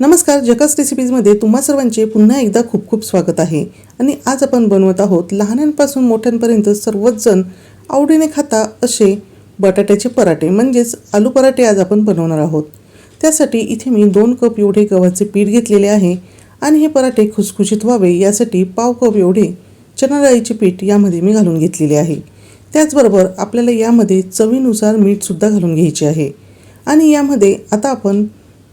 नमस्कार जकस रेसिपीजमध्ये तुम्हा सर्वांचे पुन्हा एकदा खूप खूप स्वागत आहे. आणि आज आपण बनवत आहोत लहानांपासून मोठ्यांपर्यंत सर्वच जण आवडीने खाता असे बटाट्याचे पराठे म्हणजेच आलू पराठे आज आपण बनवणार आहोत. त्यासाठी इथे मी दोन कप एवढे गव्हाचे पीठ घेतलेले आहे आणि हे पराठे खुसखुशीत व्हावे यासाठी पाव कप एवढे चणाडाळीचे पीठ यामध्ये मी घालून घेतलेले आहे. त्याचबरोबर आपल्याला यामध्ये चवीनुसार मीठसुद्धा घालून घ्यायचे आहे. आणि यामध्ये आता आपण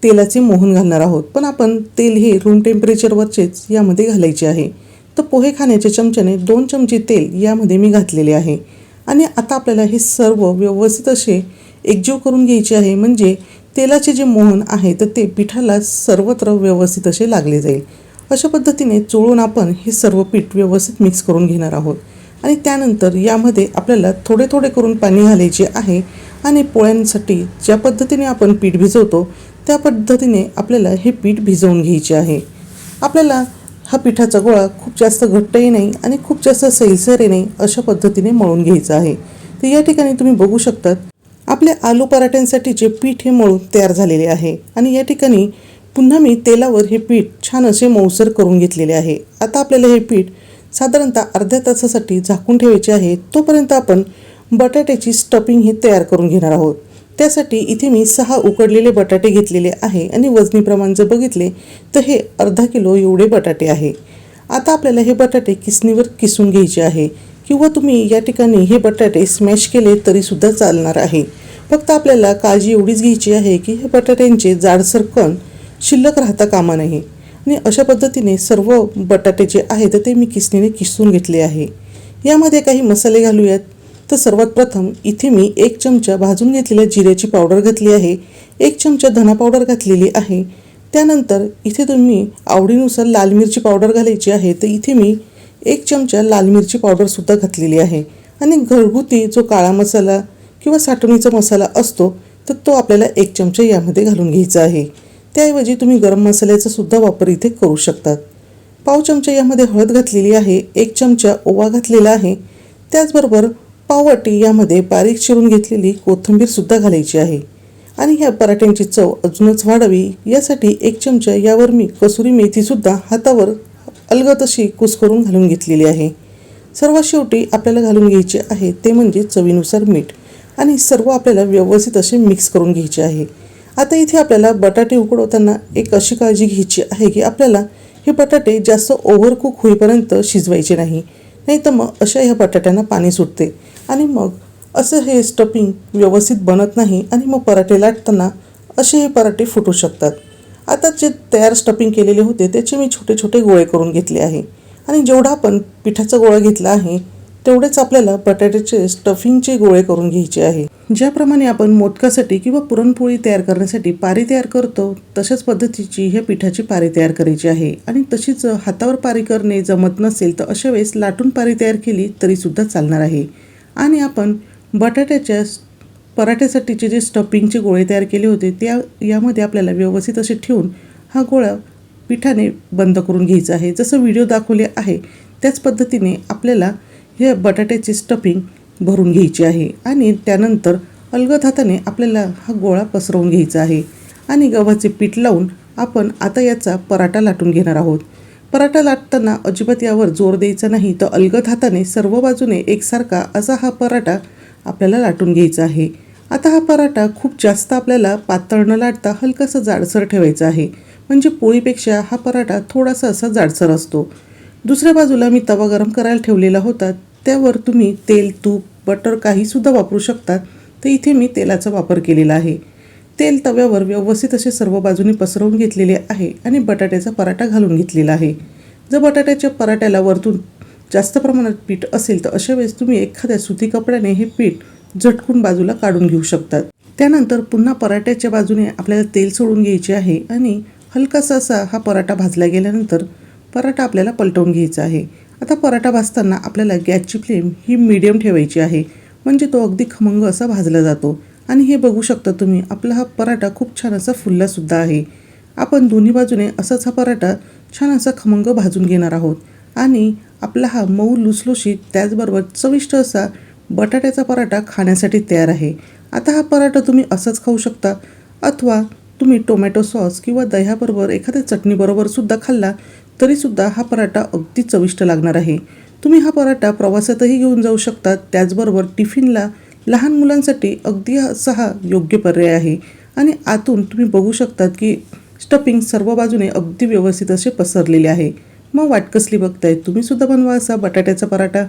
तेलाचे मोहन घालणार आहोत. पण आपण तेल हे रूम टेम्परेचरवरचेच यामध्ये घालायचे आहे. तर पोहे खाण्याच्या चमच्याने दोन चमचे तेल यामध्ये मी घातलेले आहे. आणि आता आपल्याला हे सर्व व्यवस्थित असे एकजीव करून घ्यायचे आहे. म्हणजे तेलाचे जे मोहन आहे तर ते पिठाला सर्वत्र व्यवस्थित असे लागले जाईल. अशा पद्धतीने चोळून आपण हे सर्व पीठ व्यवस्थित मिक्स करून घेणार आहोत. आणि त्यानंतर यामध्ये आपल्याला थोडे थोडे करून पाणी घालायचे आहे आणि पोळ्यांसाठी ज्या पद्धतीने आपण पीठ भिजवतो त्या पद्धतीने आपल्याला हे पीठ भिजवून घ्यायचे आहे. आपल्याला हा पिठाचा गोळा खूप जास्त घट्टही नाही आणि खूप जास्त सैलसरही नाही अशा पद्धतीने मळून घ्यायचं आहे. तर या ठिकाणी तुम्ही बघू शकतात आपल्या आलू पराठ्यांसाठीचे पीठ हे मळून तयार झालेले आहे आणि या ठिकाणी पुन्हा मी तेलावर हे पीठ छान असे मऊसर करून घेतलेले आहे. आता आपल्याला हे पीठ साधारणतः अर्ध्या तासासाठी झाकून ठेवायचे आहे. तोपर्यंत आपण बटाट्याची स्टफिंग हे तयार करून घेणार आहोत. त्यासाठी इथे मी सहा उकडलेले बटाटे घेतलेले आहे आणि वजनी प्रमाण जर बघितले तर हे अर्धा किलो एवढे बटाटे आहे. आता आपल्याला हे बटाटे किसणीवर किसून घ्यायचे आहे किंवा तुम्ही या ठिकाणी हे बटाटे स्मॅश केले तरीसुद्धा चालणार आहे. फक्त आपल्याला काळजी एवढीच घ्यायची आहे की हे बटाट्यांचे जाडसर कण शिल्लक राहता कामा नये. आणि अशा पद्धतीने सर्व बटाटे जे आहे तर ते मी किसणीने किसून घेतले आहे. यामध्ये काही मसाले घालूयात. तर सर्वात प्रथम इथे मी एक चमचा भाजून घेतलेल्या जिऱ्याची पावडर घातली आहे. एक चमचा धना पावडर घातलेली आहे. त्यानंतर इथे तुम्ही आवडीनुसार लाल मिरची पावडर घालायची आहे तर इथे मी एक चमचा लाल मिरची पावडरसुद्धा घातलेली आहे. आणि घरगुती जो काळा मसाला किंवा साठवणीचा मसाला असतो तर तो आपल्याला एक चमचा यामध्ये घालून घ्यायचा आहे. त्याऐवजी तुम्ही गरम मसाल्याचा सुद्धा वापर इथे करू शकतात पाव चमचा यामध्ये हळद घातलेली आहे एक चमचा ओवा घातलेला आहे. त्याचबरोबर पाववाटी यामध्ये बारीक चिरून घेतलेली कोथिंबीरसुद्धा घालायची आहे. आणि ह्या पराठ्यांची चव अजूनच वाढावी यासाठी एक चमचा यावर मी कसुरी मेथीसुद्धा हातावर अलगत अशी कुस करून घालून घेतलेली आहे. सर्वात शेवटी आपल्याला घालून घ्यायचे आहे ते म्हणजे चवीनुसार मीठ. आणि सर्व आपल्याला व्यवस्थित असे मिक्स करून घ्यायचे आहे. आता इथे आपल्याला बटाटे उकडवताना एक अशी काळजी घ्यायची आहे की आपल्याला हे बटाटे जास्त ओव्हरकुक होईपर्यंत शिजवायचे नाही. नाही तर मग अशा ह्या बटाट्यांना पाणी सुटते. आणि मग असं हे स्टफिंग व्यवस्थित बनत नाही आणि मग पराठे लाटताना असे हे पराठे फुटू शकतात. आता जे तयार स्टफिंग केलेले होते त्याचे मी छोटे छोटे गोळे करून घेतले आहे. आणि जेवढा आपण पिठाचा गोळा घेतला आहे तेवढेच आपल्याला बटाट्याचे स्टफिंगचे गोळे करून घ्यायचे आहे. ज्याप्रमाणे आपण मोदकासाठी किंवा पुरणपोळी तयार करण्यासाठी पारी तयार करतो तशाच पद्धतीची ह्या पिठाची पारी तयार करायची आहे. आणि तशीच हातावर पारी करणे जमत नसेल तर अशा वेळेस लाटून पारी तयार केली तरीसुद्धा चालणार आहे. आणि आपण बटाट्याच्या पराठ्यासाठीचे जे स्टफिंगचे गोळे तयार केले होते त्या यामध्ये आपल्याला व्यवस्थित असे ठेवून हा गोळा पिठाने बंद करून घ्यायचा आहे. जसं व्हिडिओ दाखवले आहे त्याच पद्धतीने आपल्याला हे बटाट्याचे स्टफिंग भरून घ्यायची आहे. आणि त्यानंतर अलगद हाताने आपल्याला हा गोळा पसरवून घ्यायचा आहे. आणि गव्हाचे पीठ लावून आपण आता याचा पराठा लाटून घेणार आहोत. पराठा लाटताना अजिबात यावर जोर द्यायचा नाही तर अलगद हाताने सर्व बाजूने एकसारखा असा हा पराठा आपल्याला लाटून घ्यायचा आहे. आता हा पराठा खूप जास्त आपल्याला पातळ न लाटता हलकासा जाडसर ठेवायचा आहे. म्हणजे पोळीपेक्षा हा पराठा थोडासा असा जाडसर असतो. दुसऱ्या बाजूला मी तवा गरम करायला ठेवलेला होता त्यावर तुम्ही तेल तूप बटर काहीसुद्धा वापरू शकतात तर इथे मी तेलाचा वापर केलेला आहे. तेल तव्यावर व्यवस्थित असे सर्व बाजूने पसरवून घेतलेले आहे आणि बटाट्याचा पराठा घालून घेतलेला आहे. जर बटाट्याच्या पराठ्याला वरतून जास्त प्रमाणात पीठ असेल तर अशा वेळेस तुम्ही एखाद्या सुती कपड्याने हे पीठ झटकून बाजूला काढून घेऊ शकतात. त्यानंतर पुन्हा पराठ्याच्या बाजूने आपल्याला तेल सोडून घ्यायचे आहे आणि हलकासा असा हा पराठा भाजला गेल्यानंतर पराठा आपल्याला पलटवून घ्यायचा आहे. आता पराठा भाजताना आपल्याला गॅसची फ्लेम ही मीडियम ठेवायची आहे. म्हणजे तो अगदी खमंग असा भाजला जातो. आणि हे बघू शकता तुम्ही आपला हा पराठा खूप छान असा फुललासुद्धा आहे. आपण दोन्ही बाजूने असाच हा पराठा छान असा खमंग भाजून घेणार आहोत. आणि आपला हा मऊ लुसलुशीत त्याचबरोबर चविष्ट असा बटाट्याचा पराठा खाण्यासाठी तयार आहे. आता हा पराठा तुम्ही असाच खाऊ शकता. अथवा तुम्ही टोमॅटो सॉस किंवा दह्याबरोबर एखाद्या चटणीबरोबर सुद्धा खाल्ला तरीसुद्धा हा पराठा अगदी चविष्ट लागणार आहे. तुम्ही हा पराठा प्रवासातही घेऊन जाऊ शकता. त्याचबरोबर टिफिनला लहान मुलांसाठी अगदी असा हा योग्य पर्याय आहे. आणि आतून तुम्ही बघू शकतात की स्टफिंग सर्व बाजूने अगदी व्यवस्थित असे पसरलेले आहे. मग वाट कसली बघताय? तुम्ही सुद्धा बनवा असा बटाट्याचा पराठा.